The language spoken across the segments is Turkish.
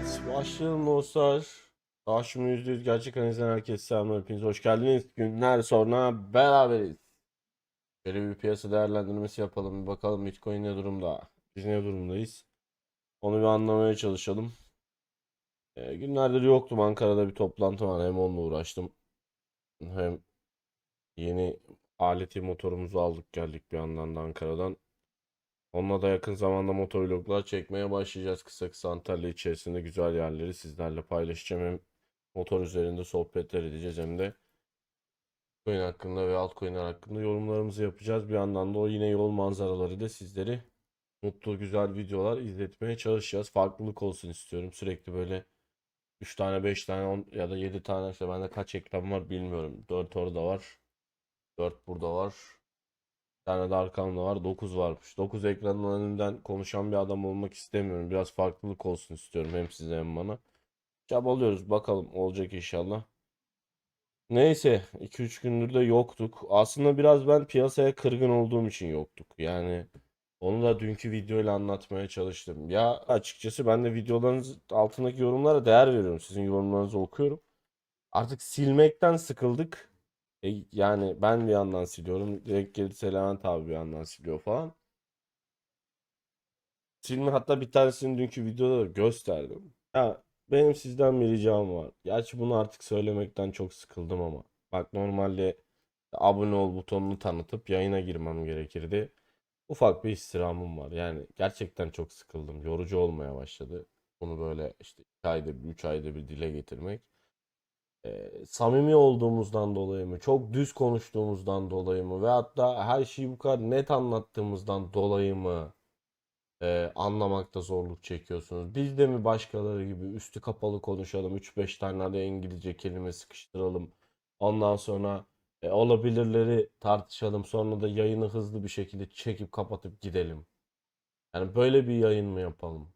Evet, başlayalım dostlar. Karşımda %100 gerçek analizden herkese selamlar. Hepiniz hoş geldiniz. Günler sonra beraberiz. Şöyle bir piyasa değerlendirmesi yapalım. Bir bakalım Bitcoin ne durumda? Biz ne durumdayız? Onu bir anlamaya çalışalım. Ee, günlerdir yoktum. Ankara'da bir toplantı var. Hem onunla uğraştım. Hem yeni aleti motorumuzu aldık geldik bir yandan da Ankara'dan. Onunla da yakın zamanda motovloglar çekmeye başlayacağız. Kısa kısa Antalya içerisinde güzel yerleri sizlerle paylaşacağım. Hem motor üzerinde sohbetler edeceğiz hem de coin hakkında ve altcoin'ler hakkında yorumlarımızı yapacağız. Bir yandan da o yine yol manzaraları da sizleri mutlu güzel videolar izletmeye çalışacağız. Farklılık olsun istiyorum. Sürekli böyle 3 tane 5 tane 10 ya da 7 tane işte bende kaç ekran var bilmiyorum. 4 orada var. 4 burada var. Tane de arkamda var. 9 varmış. 9 ekranın önünden konuşan bir adam olmak istemiyorum. Biraz farklılık olsun istiyorum hem size hem bana. Çabalıyoruz. Bakalım olacak inşallah. Neyse 2-3 gündür de yoktuk. Aslında biraz ben piyasaya kırgın olduğum için yoktuk. Yani onu da dünkü videoyla anlatmaya çalıştım. Ya açıkçası ben de videolarınız altındaki yorumlara değer veriyorum. Sizin yorumlarınızı okuyorum. Artık silmekten sıkıldık. E, yani ben bir yandan siliyorum. Direkt gelirse Levent abi bir yandan siliyor falan. Silme hatta bir tanesini dünkü videoda da gösterdim. Ya benim sizden bir ricam var. Gerçi bunu artık söylemekten çok sıkıldım ama. Bak normalde abone ol butonunu tanıtıp yayına girmem gerekirdi. Ufak bir istirhamım var. Yani gerçekten çok sıkıldım. Yorucu olmaya başladı. Bunu böyle işte 2 ayda bir, 3 ayda bir dile getirmek. Ee, samimi olduğumuzdan dolayı mı, çok düz konuştuğumuzdan dolayı mı ve hatta her şeyi bu kadar net anlattığımızdan dolayı mı e, anlamakta zorluk çekiyorsunuz? Biz de mi başkaları gibi üstü kapalı konuşalım, 3-5 tane de İngilizce kelime sıkıştıralım, ondan sonra e, olabilirleri tartışalım, sonra da yayını hızlı bir şekilde çekip kapatıp gidelim. Yani böyle bir yayın mı yapalım?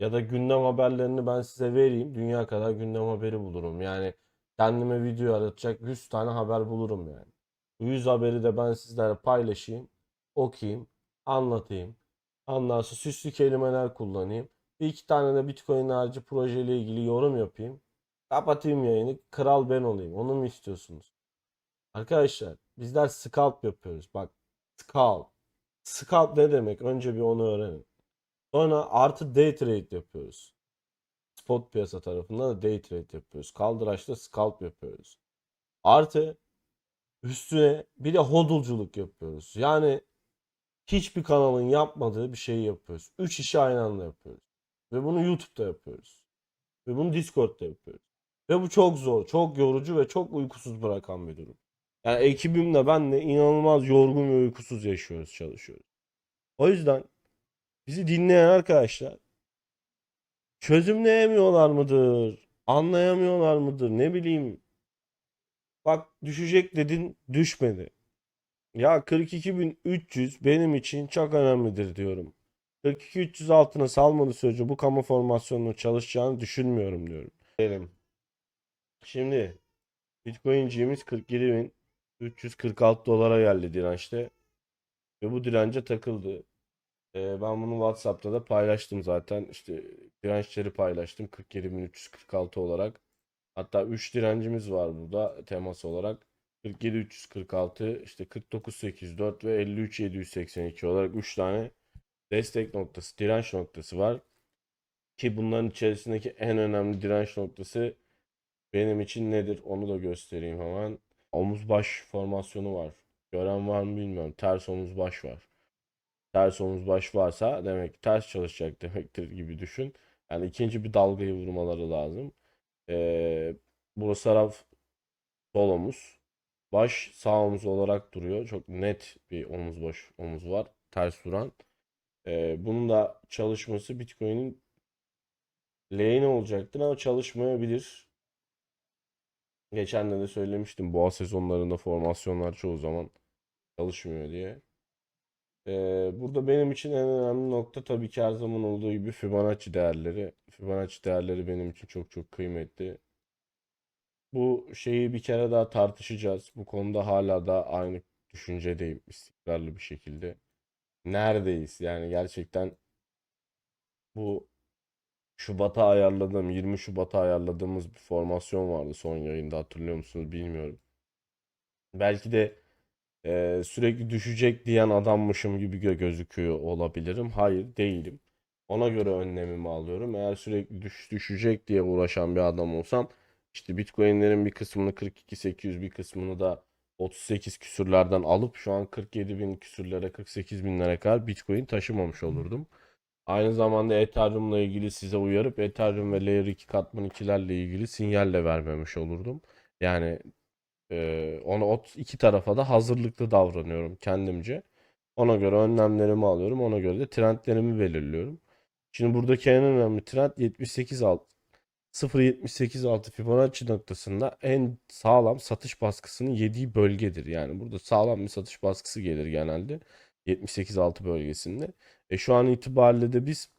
Ya da gündem haberlerini ben size vereyim. Dünya kadar gündem haberi bulurum. Yani kendime video aratacak 100 tane haber bulurum yani. Bu 100 haberi de ben sizlere paylaşayım, okuyayım, anlatayım. Ondan sonra süslü kelimeler kullanayım. Bir iki tane de Bitcoin harici projeyle ilgili yorum yapayım. Kapatayım yayını. Kral ben olayım. Onu mu istiyorsunuz? Arkadaşlar bizler scalp yapıyoruz. Bak scalp. Scalp ne demek? Önce bir onu öğrenin. Sonra artı day trade yapıyoruz. Spot piyasa tarafında da day trade yapıyoruz. Kaldıraçta scalp yapıyoruz. Artı üstüne bir de hodulculuk yapıyoruz. Yani hiçbir kanalın yapmadığı bir şeyi yapıyoruz. Üç işi aynı anda yapıyoruz. Ve bunu YouTube'da yapıyoruz. Ve bunu Discord'da yapıyoruz. Ve bu çok zor, çok yorucu ve çok uykusuz bırakan bir durum. Yani ekibimle benle inanılmaz yorgun ve uykusuz yaşıyoruz, çalışıyoruz. O yüzden bizi dinleyen arkadaşlar çözümleyemiyorlar mıdır? Anlayamıyorlar mıdır? Ne bileyim. Bak düşecek dedin düşmedi. Ya 42.300 benim için çok önemlidir diyorum. 42.300 altına salmadığı sürece bu kamu formasyonunun çalışacağını düşünmüyorum diyorum. Diyelim. Şimdi Bitcoin'ciğimiz 47.346 dolara geldi dirençte. Ve bu dirence takıldı. Ben bunu WhatsApp'ta da paylaştım zaten. İşte dirençleri paylaştım 47.346 olarak. Hatta 3 direncimiz var burada temas olarak. 47.346 işte 49.804 ve 53.782 olarak 3 tane destek noktası, direnç noktası var. Ki bunların içerisindeki en önemli direnç noktası benim için nedir? Onu da göstereyim hemen. Omuz baş formasyonu var. Gören var mı bilmiyorum. Ters omuz baş var. Ters omuz baş varsa demek ki ters çalışacak demektir gibi düşün. Yani ikinci bir dalgayı vurmaları lazım. Ee, burası taraf sol omuz. Baş sağ omuz olarak duruyor. Çok net bir omuz baş omuz var. Ters duran. Ee, bunun da çalışması Bitcoin'in lehine olacaktır ama çalışmayabilir. Geçen de de söylemiştim boğa sezonlarında formasyonlar çoğu zaman çalışmıyor diye. Ee, burada benim için en önemli nokta tabii ki her zaman olduğu gibi Fibonacci değerleri. Fibonacci değerleri benim için çok çok kıymetli. Bu şeyi bir kere daha tartışacağız. Bu konuda hala da aynı düşüncedeyim istikrarlı bir şekilde. Neredeyiz? Yani gerçekten bu Şubat'a ayarladığım 20 Şubat'a ayarladığımız bir formasyon vardı son yayında hatırlıyor musunuz bilmiyorum. Belki de e, sürekli düşecek diyen adammışım gibi gö- gözüküyor olabilirim. Hayır değilim. Ona göre önlemimi alıyorum. Eğer sürekli düş, düşecek diye uğraşan bir adam olsam işte Bitcoin'lerin bir kısmını 42.800 bir kısmını da 38 küsürlerden alıp şu an 47 bin küsürlere 48 binlere kadar Bitcoin taşımamış olurdum. Aynı zamanda Ethereum'la ilgili size uyarıp Ethereum ve Layer 2 katman 2'lerle ilgili sinyal de vermemiş olurdum. Yani e, ona o iki tarafa da hazırlıklı davranıyorum kendimce. Ona göre önlemlerimi alıyorum. Ona göre de trendlerimi belirliyorum. Şimdi buradaki en önemli trend 78 alt 0.78 Fibonacci noktasında en sağlam satış baskısının yediği bölgedir. Yani burada sağlam bir satış baskısı gelir genelde 78.6 bölgesinde. E şu an itibariyle de biz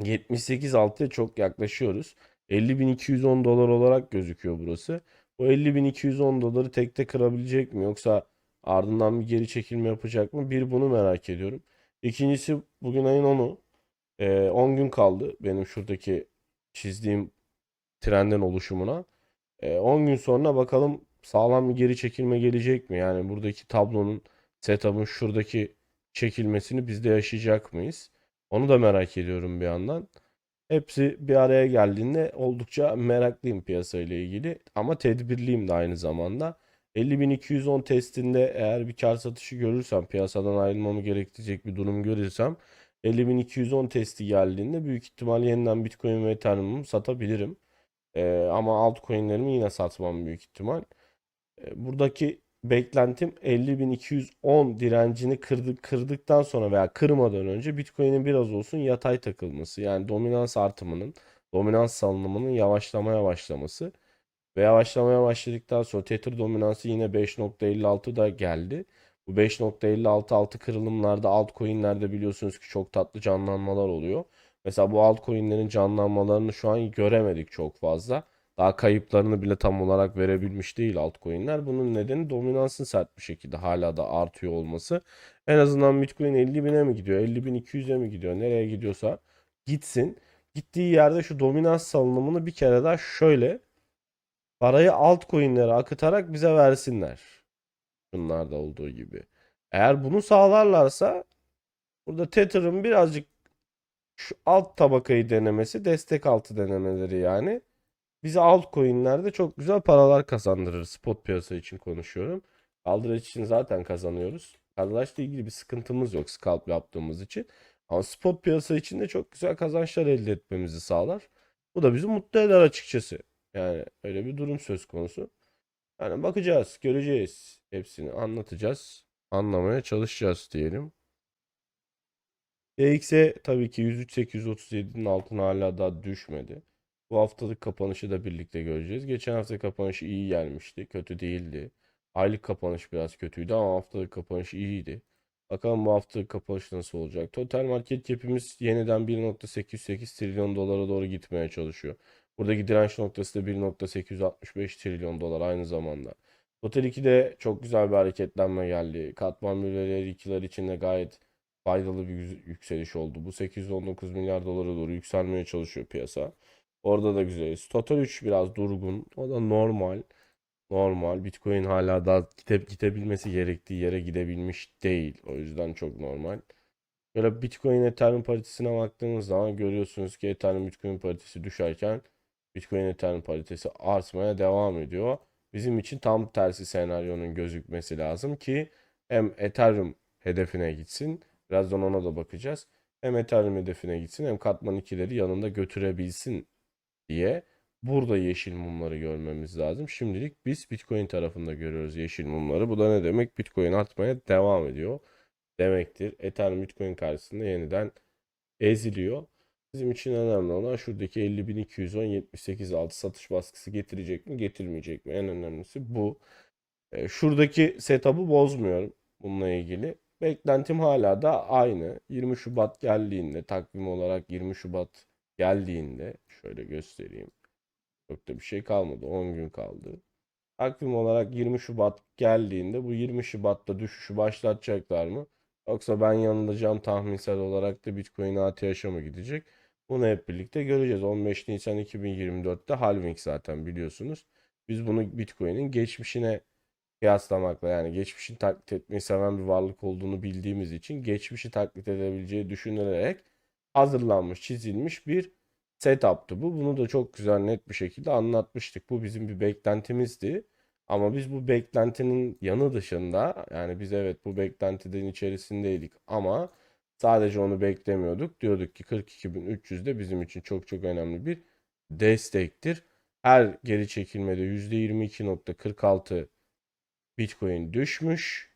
78.6'ya çok yaklaşıyoruz. 50.210 dolar olarak gözüküyor burası. O 50.210 doları tekte kırabilecek mi yoksa ardından bir geri çekilme yapacak mı? Bir bunu merak ediyorum. İkincisi bugün ayın 10'u. E, 10 gün kaldı benim şuradaki çizdiğim trendin oluşumuna. E, 10 gün sonra bakalım sağlam bir geri çekilme gelecek mi? Yani buradaki tablonun setup'ın şuradaki çekilmesini biz de yaşayacak mıyız? Onu da merak ediyorum bir yandan. Hepsi bir araya geldiğinde oldukça meraklıyım piyasa ile ilgili ama tedbirliyim de aynı zamanda. 50.210 testinde eğer bir kar satışı görürsem, piyasadan ayrılmamı gerektirecek bir durum görürsem 50.210 testi geldiğinde büyük ihtimal yeniden Bitcoin ve Ethereum'u satabilirim. Ee, ama altcoin'lerimi yine satmam büyük ihtimal. Ee, buradaki beklentim 50.210 direncini kırdık, kırdıktan sonra veya kırmadan önce Bitcoin'in biraz olsun yatay takılması. Yani dominans artımının, dominans salınımının yavaşlamaya başlaması. Ve yavaşlamaya başladıktan sonra Tether dominansı yine 5.56 da geldi. Bu 5.56 altı kırılımlarda altcoin'lerde biliyorsunuz ki çok tatlı canlanmalar oluyor. Mesela bu altcoin'lerin canlanmalarını şu an göremedik çok fazla. Daha kayıplarını bile tam olarak verebilmiş değil altcoin'ler. Bunun nedeni dominansın sert bir şekilde hala da artıyor olması. En azından Bitcoin 50 bine mi gidiyor, 50 bin 200'e mi gidiyor, nereye gidiyorsa gitsin. Gittiği yerde şu dominans salınımını bir kere daha şöyle parayı altcoin'lere akıtarak bize versinler. Bunlarda olduğu gibi. Eğer bunu sağlarlarsa burada Tether'ın birazcık şu alt tabakayı denemesi, destek altı denemeleri yani bize altcoin'lerde çok güzel paralar kazandırır. Spot piyasa için konuşuyorum. Kaldıraç için zaten kazanıyoruz. Kaldıraçla ilgili bir sıkıntımız yok scalp yaptığımız için. Ama spot piyasa için de çok güzel kazançlar elde etmemizi sağlar. Bu da bizi mutlu eder açıkçası. Yani öyle bir durum söz konusu. Yani bakacağız, göreceğiz. Hepsini anlatacağız. Anlamaya çalışacağız diyelim. DX'e tabii ki 103.837'nin altına hala daha düşmedi. Bu haftalık kapanışı da birlikte göreceğiz. Geçen hafta kapanışı iyi gelmişti. Kötü değildi. Aylık kapanış biraz kötüydü ama haftalık kapanış iyiydi. Bakalım bu haftalık kapanış nasıl olacak. Total market cap'imiz yeniden 1.808 trilyon dolara doğru gitmeye çalışıyor. Buradaki direnç noktası da 1.865 trilyon dolar aynı zamanda. Total 2'de çok güzel bir hareketlenme geldi. Katman bölgeleri 2'ler için de gayet faydalı bir yükseliş oldu. Bu 819 milyar dolara doğru yükselmeye çalışıyor piyasa. Orada da güzeliz. Total 3 biraz durgun. O da normal. Normal. Bitcoin hala daha gide, gidebilmesi gerektiği yere gidebilmiş değil. O yüzden çok normal. Böyle Bitcoin Ethereum paritesine baktığımız zaman görüyorsunuz ki Ethereum Bitcoin paritesi düşerken Bitcoin Ethereum paritesi artmaya devam ediyor. Bizim için tam tersi senaryonun gözükmesi lazım ki hem Ethereum hedefine gitsin. Birazdan ona da bakacağız. Hem Ethereum hedefine gitsin hem katman 2'leri yanında götürebilsin diye burada yeşil mumları görmemiz lazım. Şimdilik biz Bitcoin tarafında görüyoruz yeşil mumları. Bu da ne demek? Bitcoin artmaya devam ediyor demektir. Ethereum Bitcoin karşısında yeniden eziliyor. Bizim için önemli olan şuradaki 50.210 78 altı satış baskısı getirecek mi getirmeyecek mi? En önemlisi bu. E, şuradaki setup'ı bozmuyorum bununla ilgili. Beklentim hala da aynı. 20 Şubat geldiğinde takvim olarak 20 Şubat geldiğinde şöyle göstereyim. Çok da bir şey kalmadı. 10 gün kaldı. Takvim olarak 20 Şubat geldiğinde bu 20 Şubat'ta düşüşü başlatacaklar mı? Yoksa ben yanılacağım tahminsel olarak da Bitcoin ATH'a mı gidecek? Bunu hep birlikte göreceğiz. 15 Nisan 2024'te halving zaten biliyorsunuz. Biz bunu Bitcoin'in geçmişine kıyaslamakla yani geçmişin taklit etmeyi seven bir varlık olduğunu bildiğimiz için geçmişi taklit edebileceği düşünülerek hazırlanmış, çizilmiş bir setup'tı bu. Bunu da çok güzel net bir şekilde anlatmıştık. Bu bizim bir beklentimizdi. Ama biz bu beklentinin yanı dışında yani biz evet bu beklentinin içerisindeydik ama sadece onu beklemiyorduk. Diyorduk ki 42.300 de bizim için çok çok önemli bir destektir. Her geri çekilmede %22.46 Bitcoin düşmüş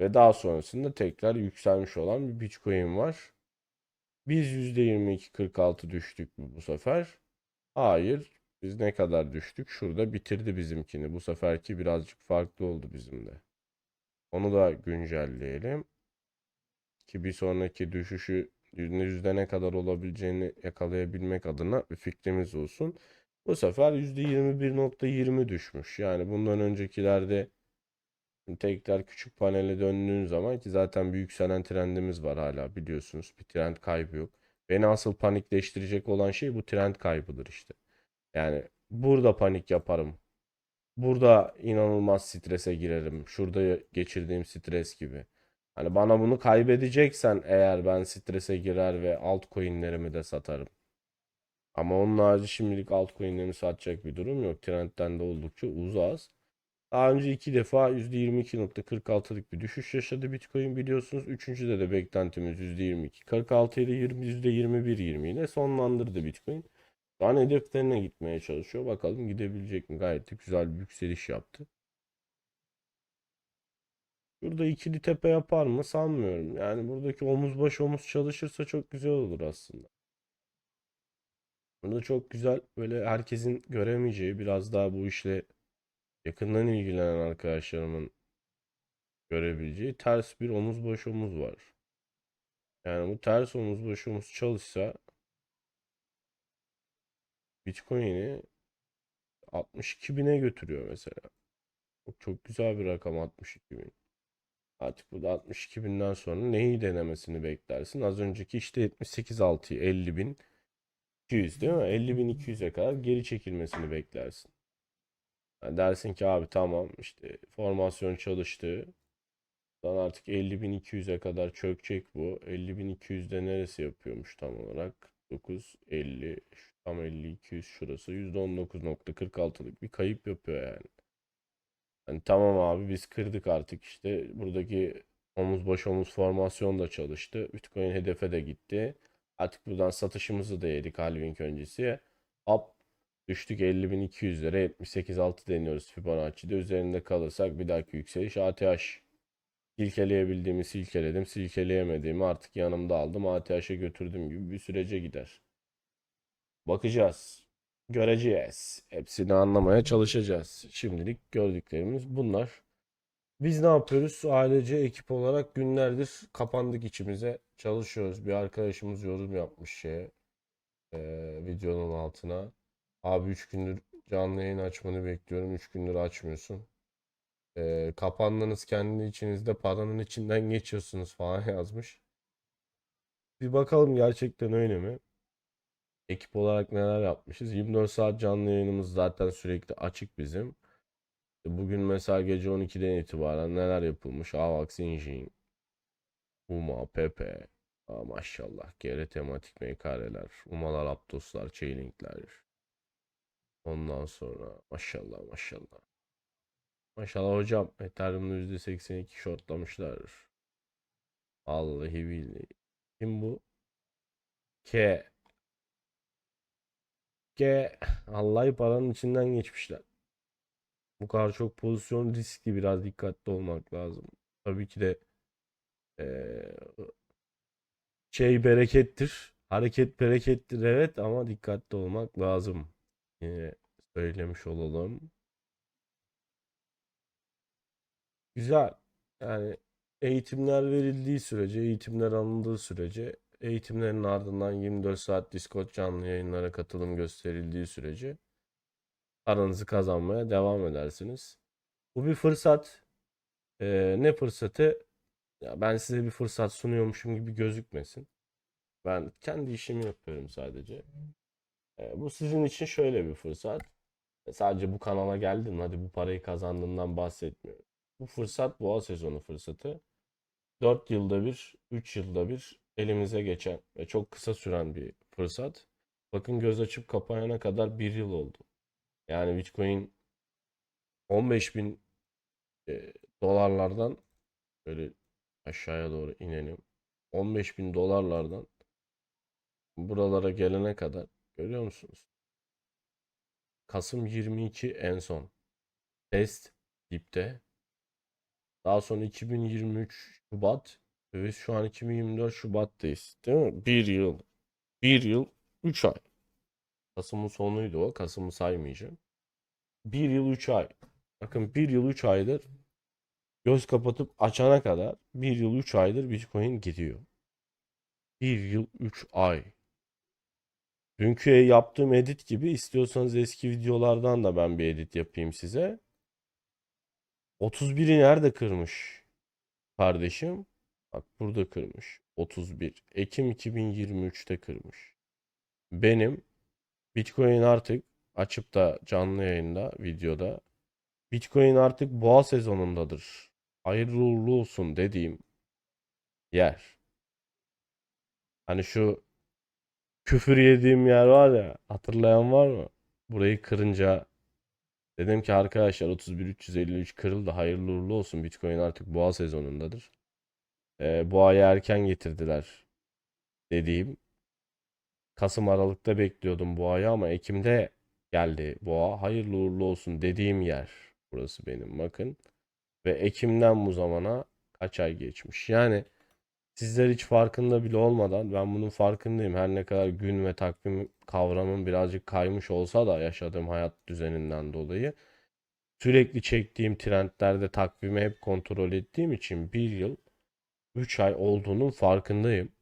ve daha sonrasında tekrar yükselmiş olan bir Bitcoin var. Biz %22.46 düştük mü bu sefer? Hayır. Biz ne kadar düştük? Şurada bitirdi bizimkini. Bu seferki birazcık farklı oldu bizim de. Onu da güncelleyelim. Ki bir sonraki düşüşü yüzde ne kadar olabileceğini yakalayabilmek adına bir fikrimiz olsun. Bu sefer %21.20 düşmüş. Yani bundan öncekilerde tekrar küçük panele döndüğün zaman ki zaten bir yükselen trendimiz var hala biliyorsunuz. Bir trend kaybı yok. Beni asıl panikleştirecek olan şey bu trend kaybıdır işte. Yani burada panik yaparım. Burada inanılmaz strese girerim. Şurada geçirdiğim stres gibi. Hani bana bunu kaybedeceksen eğer ben strese girer ve altcoin'lerimi de satarım. Ama onun harici şimdilik altcoin'lerimi satacak bir durum yok. Trendten de oldukça uzağız. Daha önce iki defa %22.46'lık bir düşüş yaşadı Bitcoin biliyorsunuz. Üçüncüde de beklentimiz %22. 46 ile 20, %21-20 ile sonlandırdı Bitcoin. Şu an hedeflerine gitmeye çalışıyor. Bakalım gidebilecek mi? Gayet de güzel bir yükseliş yaptı. Burada ikili tepe yapar mı? Sanmıyorum. Yani buradaki omuz baş omuz çalışırsa çok güzel olur aslında. Burada çok güzel böyle herkesin göremeyeceği biraz daha bu işle yakından ilgilenen arkadaşlarımın görebileceği ters bir omuz baş omuz var. Yani bu ters omuz baş omuz çalışsa Bitcoin'i 62 bine götürüyor mesela. Çok, güzel bir rakam 62 bin. Artık burada 62 binden sonra neyi denemesini beklersin? Az önceki işte 78 6'yı 50 bin 200 değil mi? 50 bin 200'e kadar geri çekilmesini beklersin. Yani dersin ki abi tamam işte formasyon çalıştı. Dann artık 50.200'e kadar çökecek bu. 50.200'de neresi yapıyormuş tam olarak? 9, 50, şu tam 50, 200 şurası. %19.46'lık bir kayıp yapıyor yani. Yani tamam abi biz kırdık artık işte buradaki omuz baş omuz formasyon da çalıştı. Bitcoin hedefe de gitti. Artık buradan satışımızı da yedik halving öncesi. Hop düştük 50.200'lere 78.6 deniyoruz Fibonacci'de. Üzerinde kalırsak bir dahaki yükseliş ATH. Silkeleyebildiğimi silkeledim. Silkeleyemediğimi artık yanımda aldım. ATH'e götürdüm gibi bir sürece gider. Bakacağız. Göreceğiz. Hepsini anlamaya çalışacağız. Şimdilik gördüklerimiz bunlar. Biz ne yapıyoruz? Ailece ekip olarak günlerdir kapandık içimize. Çalışıyoruz. Bir arkadaşımız yorum yapmış şeye. eee, videonun altına. Abi 3 gündür canlı yayın açmanı bekliyorum. 3 gündür açmıyorsun. Eee, kapandınız kendi içinizde paranın içinden geçiyorsunuz falan yazmış. Bir bakalım gerçekten öyle mi? Ekip olarak neler yapmışız? 24 saat canlı yayınımız zaten sürekli açık bizim. Bugün mesela gece 12'den itibaren neler yapılmış? Avax Engine, Uma, Pepe, Aa, maşallah GR tematik MKR'ler, Umalar, Aptoslar, Chainlink'ler. Ondan sonra maşallah maşallah. Maşallah hocam Ethereum'da %82 shortlamışlar. Vallahi billahi. Kim bu? K. K. Vallahi paranın içinden geçmişler. Bu kadar çok pozisyon riskli biraz dikkatli olmak lazım. Tabii ki de eee, şey berekettir. Hareket berekettir evet ama dikkatli olmak lazım. Yine söylemiş olalım. Güzel. Yani eğitimler verildiği sürece, eğitimler alındığı sürece, eğitimlerin ardından 24 saat Discord canlı yayınlara katılım gösterildiği sürece paranızı kazanmaya devam edersiniz. Bu bir fırsat. Ee, ne fırsatı? Ya ben size bir fırsat sunuyormuşum gibi gözükmesin. Ben kendi işimi yapıyorum sadece. E, bu sizin için şöyle bir fırsat. E, Sadece bu kanala geldin, hadi bu parayı kazandığından bahsetmiyorum. Bu fırsat boğa sezonu fırsatı. 4 yılda bir, 3 yılda bir elimize geçen ve çok kısa süren bir fırsat. Bakın göz açıp kapayana kadar bir yıl oldu. Yani Bitcoin 15 bin e, dolarlardan böyle aşağıya doğru inelim. 15 bin dolarlardan buralara gelene kadar görüyor musunuz? Kasım 22 en son. Test dipte. Daha sonra 2023 Şubat biz şu an 2024 Şubat'tayız. Değil mi? Bir yıl. Bir yıl 3 ay. Kasım'ın sonuydu o. Kasım'ı saymayacağım. Bir yıl 3 ay. Bakın bir yıl 3 aydır göz kapatıp açana kadar bir yıl 3 aydır Bitcoin gidiyor. Bir yıl 3 ay. Dünkü yaptığım edit gibi istiyorsanız eski videolardan da ben bir edit yapayım size. 31'i nerede kırmış kardeşim? Bak burada kırmış. 31. Ekim 2023'te kırmış. Benim Bitcoin artık açıp da canlı yayında videoda Bitcoin artık boğa sezonundadır. Hayırlı uğurlu olsun dediğim yer. Hani şu küfür yediğim yer var ya hatırlayan var mı? Burayı kırınca dedim ki arkadaşlar 31.353 kırıldı hayırlı uğurlu olsun. Bitcoin artık boğa sezonundadır. Ee, boğayı erken getirdiler. dediğim Kasım Aralık'ta bekliyordum boğayı ama Ekim'de geldi boğa. Hayırlı uğurlu olsun dediğim yer burası benim bakın. Ve Ekim'den bu zamana kaç ay geçmiş? Yani Sizler hiç farkında bile olmadan ben bunun farkındayım. Her ne kadar gün ve takvim kavramım birazcık kaymış olsa da yaşadığım hayat düzeninden dolayı sürekli çektiğim trendlerde takvimi hep kontrol ettiğim için bir yıl 3 ay olduğunun farkındayım.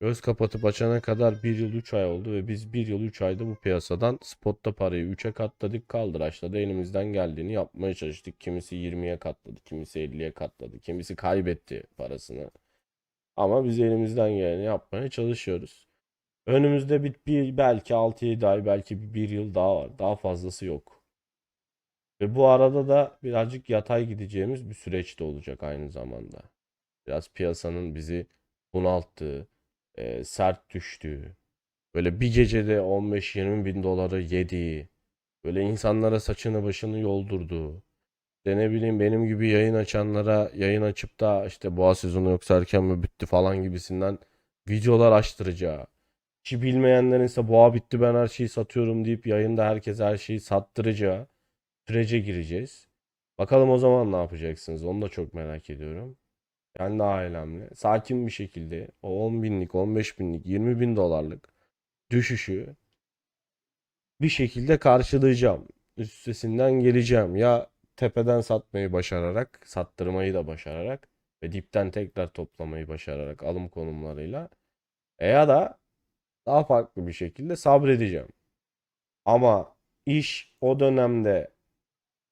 Göz kapatıp açana kadar bir yıl 3 ay oldu ve biz bir yıl 3 ayda bu piyasadan spotta parayı 3'e katladık kaldıraçla da elimizden geldiğini yapmaya çalıştık. Kimisi 20'ye katladı, kimisi 50'ye katladı, kimisi kaybetti parasını. Ama biz elimizden geleni yapmaya çalışıyoruz. Önümüzde bir, bir belki 6-7 ay belki bir, yıl daha var. Daha fazlası yok. Ve bu arada da birazcık yatay gideceğimiz bir süreç de olacak aynı zamanda. Biraz piyasanın bizi bunalttığı, e, sert düştüğü, böyle bir gecede 15-20 bin doları yediği, böyle insanlara saçını başını yoldurduğu, de ne bileyim benim gibi yayın açanlara yayın açıp da işte boğa sezonu yoksa erken mi bitti falan gibisinden videolar açtıracağı. Ki bilmeyenlerin ise boğa bitti ben her şeyi satıyorum deyip yayında herkese her şeyi sattıracağı sürece gireceğiz. Bakalım o zaman ne yapacaksınız onu da çok merak ediyorum. Kendi ailemle sakin bir şekilde o 10 binlik 15 binlik 20 bin dolarlık düşüşü bir şekilde karşılayacağım. Üstesinden geleceğim. Ya tepeden satmayı başararak, sattırmayı da başararak ve dipten tekrar toplamayı başararak alım konumlarıyla e ya da daha farklı bir şekilde sabredeceğim. Ama iş o dönemde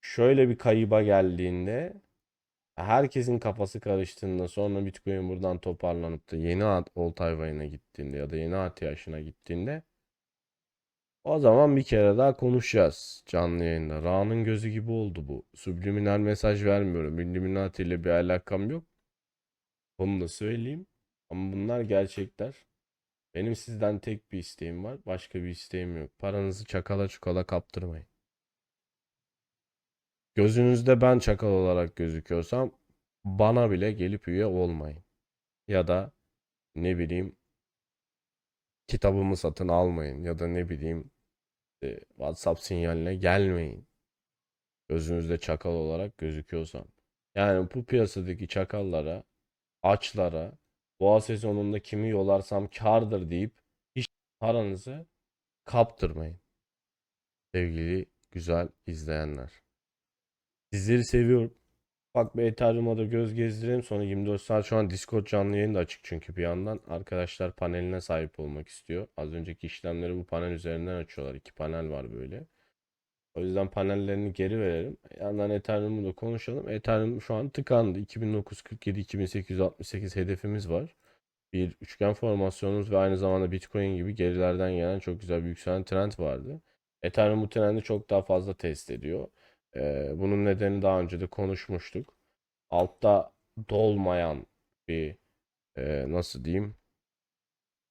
şöyle bir kayıba geldiğinde herkesin kafası karıştığında sonra Bitcoin buradan toparlanıp da yeni Oltay Vayı'na gittiğinde ya da yeni yaşına gittiğinde o zaman bir kere daha konuşacağız canlı yayında. Ra'nın gözü gibi oldu bu. Subliminal mesaj vermiyorum. Illuminati ile bir alakam yok. Bunu da söyleyeyim. Ama bunlar gerçekler. Benim sizden tek bir isteğim var. Başka bir isteğim yok. Paranızı çakala çukala kaptırmayın. Gözünüzde ben çakal olarak gözüküyorsam bana bile gelip üye olmayın. Ya da ne bileyim kitabımı satın almayın ya da ne bileyim e, WhatsApp sinyaline gelmeyin. Gözünüzde çakal olarak gözüküyorsam. Yani bu piyasadaki çakallara, açlara, boğa sezonunda kimi yolarsam kardır deyip hiç paranızı kaptırmayın. Sevgili güzel izleyenler. Sizleri seviyorum. Bak bir Ethereum'a da göz gezdireyim. Sonra 24 saat şu an Discord canlı yayın da açık çünkü bir yandan. Arkadaşlar paneline sahip olmak istiyor. Az önceki işlemleri bu panel üzerinden açıyorlar. İki panel var böyle. O yüzden panellerini geri verelim. Yandan Ethereum'u da konuşalım. Ethereum şu an tıkandı. 2947-2868 hedefimiz var. bir üçgen formasyonumuz ve aynı zamanda Bitcoin gibi gerilerden gelen çok güzel bir yükselen trend vardı. Ethereum bu trendi çok daha fazla test ediyor. Bunun nedeni daha önce de konuşmuştuk. Altta dolmayan bir e, nasıl diyeyim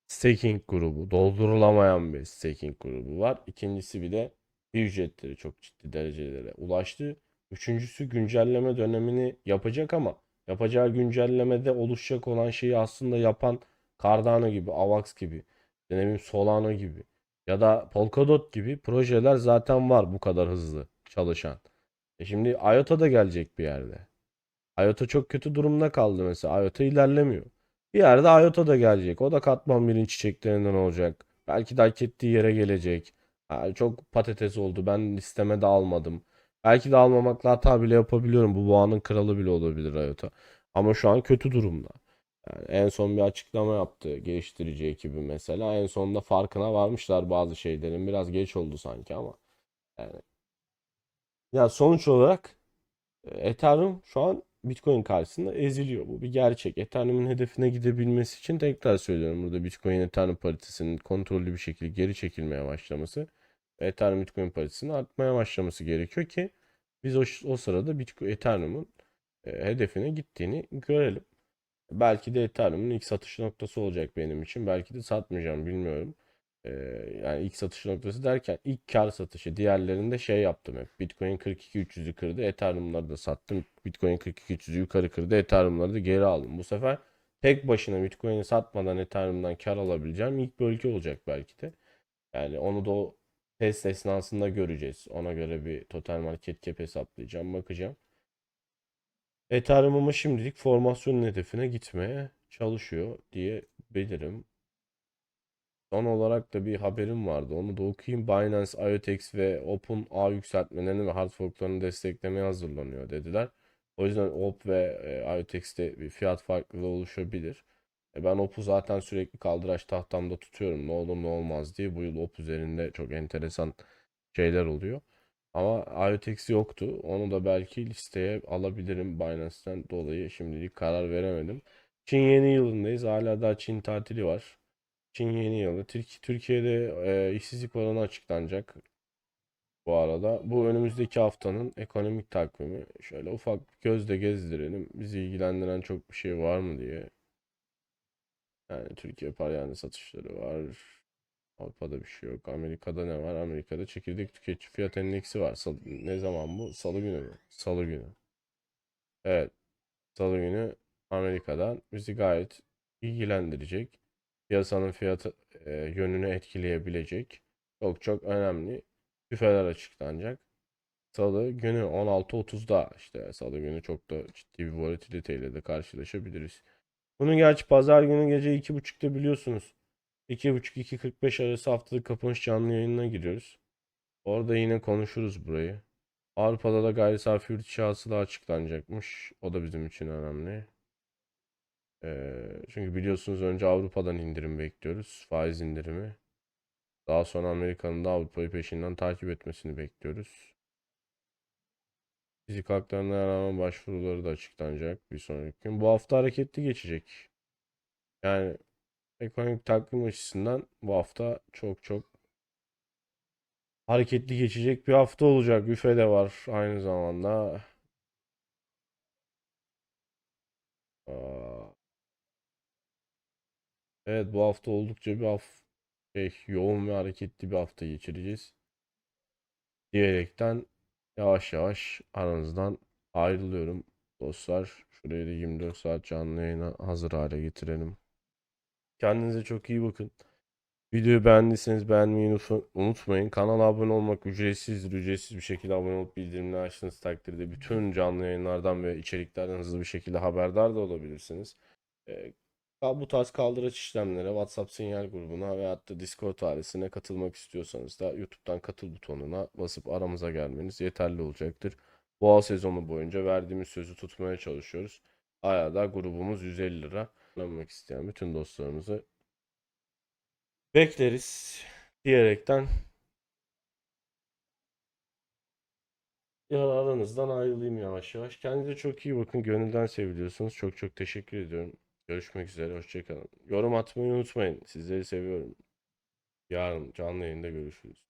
staking grubu, doldurulamayan bir staking grubu var. İkincisi bir de ücretleri çok ciddi derecelere ulaştı. Üçüncüsü güncelleme dönemini yapacak ama yapacağı güncellemede oluşacak olan şeyi aslında yapan Cardano gibi, Avax gibi, bileyim Solana gibi ya da Polkadot gibi projeler zaten var bu kadar hızlı çalışan. E şimdi IOTA da gelecek bir yerde. IOTA çok kötü durumda kaldı mesela. IOTA ilerlemiyor. Bir yerde IOTA da gelecek. O da katman birin çiçeklerinden olacak. Belki de hak ettiği yere gelecek. Ha, çok patates oldu. Ben listeme de almadım. Belki de almamakla hata bile yapabiliyorum. Bu boğanın kralı bile olabilir IOTA. Ama şu an kötü durumda. Yani en son bir açıklama yaptı geliştirici ekibi mesela. En sonunda farkına varmışlar bazı şeylerin. Biraz geç oldu sanki ama. Yani ya sonuç olarak e, Ethereum şu an Bitcoin karşısında eziliyor. Bu bir gerçek. Ethereum'un hedefine gidebilmesi için tekrar söylüyorum burada Bitcoin Ethereum paritesinin kontrollü bir şekilde geri çekilmeye başlaması Ethereum Bitcoin paritesinin artmaya başlaması gerekiyor ki biz o, o sırada Bitcoin Ethereum'un e, hedefine gittiğini görelim. Belki de Ethereum'un ilk satış noktası olacak benim için. Belki de satmayacağım bilmiyorum. Ee, yani ilk satış noktası derken ilk kar satışı. Diğerlerinde şey yaptım hep. Bitcoin 42-300'ü kırdı. Ethereum'ları da sattım. Bitcoin 42-300'ü yukarı kırdı. Ethereum'ları da geri aldım. Bu sefer tek başına Bitcoin'i satmadan Ethereum'dan kar alabileceğim ilk bölge olacak belki de. Yani onu da o test esnasında göreceğiz. Ona göre bir total market cap hesaplayacağım. Bakacağım. Ethereum'uma şimdilik formasyon hedefine gitmeye çalışıyor diyebilirim. Son olarak da bir haberim vardı. Onu da okuyayım. Binance, IOTX ve Op'un ağ yükseltmelerini ve hard forklarını desteklemeye hazırlanıyor dediler. O yüzden OP ve e, IOTX'te bir fiyat farklılığı oluşabilir. E, ben OP'u zaten sürekli kaldıraç tahtamda tutuyorum. Ne olur ne olmaz diye. Bu yıl OP üzerinde çok enteresan şeyler oluyor. Ama IOTX yoktu. Onu da belki listeye alabilirim Binance'ten dolayı. Şimdilik karar veremedim. Çin yeni yılındayız. Hala daha Çin tatili var. Çin yeni yılı. Türk- Türkiye'de e, işsizlik oranı açıklanacak bu arada. Bu önümüzdeki haftanın ekonomik takvimi. Şöyle ufak gözle gezdirelim. Bizi ilgilendiren çok bir şey var mı diye. Yani Türkiye paryane satışları var. Avrupa'da bir şey yok. Amerika'da ne var? Amerika'da çekirdek tüketici fiyat endeksi var. Sal- ne zaman bu? Salı günü mü? Salı günü. Evet. Salı günü Amerika'dan bizi gayet ilgilendirecek. Piyasanın fiyatı e, yönünü etkileyebilecek. Çok çok önemli küfeler açıklanacak. Salı günü 16.30'da işte salı günü çok da ciddi bir volatiliteyle de karşılaşabiliriz. Bunu gerçi pazar günü gece 2.30'da biliyorsunuz. 2.30-2.45 arası haftalık kapanış canlı yayınına giriyoruz. Orada yine konuşuruz burayı. Avrupa'da da gayri safi yurt içi hasıla açıklanacakmış. O da bizim için önemli. Çünkü biliyorsunuz önce Avrupa'dan indirim bekliyoruz. Faiz indirimi. Daha sonra Amerika'nın da Avrupa'yı peşinden takip etmesini bekliyoruz. Fizik haklarına yararlanma başvuruları da açıklanacak bir sonraki gün. Bu hafta hareketli geçecek. Yani ekonomik takvim açısından bu hafta çok çok hareketli geçecek bir hafta olacak. Büfe de var aynı zamanda. Evet bu hafta oldukça bir hafta şey, yoğun ve hareketli bir hafta geçireceğiz. Diyerekten yavaş yavaş aranızdan ayrılıyorum dostlar. Şurayı da 24 saat canlı yayına hazır hale getirelim. Kendinize çok iyi bakın. Videoyu beğendiyseniz beğenmeyi unutma- unutmayın. Kanala abone olmak ücretsizdir. Ücretsiz bir şekilde abone olup bildirimleri açtığınız takdirde bütün canlı yayınlardan ve içeriklerden hızlı bir şekilde haberdar da olabilirsiniz. Bu tarz kaldıraç işlemlere WhatsApp sinyal grubuna veyahut da Discord ailesine katılmak istiyorsanız da YouTube'dan katıl butonuna basıp aramıza gelmeniz yeterli olacaktır. Boğa sezonu boyunca verdiğimiz sözü tutmaya çalışıyoruz. Hala grubumuz 150 lira. Kullanmak isteyen bütün dostlarımızı bekleriz diyerekten aranızdan ayrılayım yavaş yavaş. Kendinize çok iyi bakın. Gönülden seviliyorsunuz. Çok çok teşekkür ediyorum. Görüşmek üzere. Hoşçakalın. Yorum atmayı unutmayın. Sizleri seviyorum. Yarın canlı yayında görüşürüz.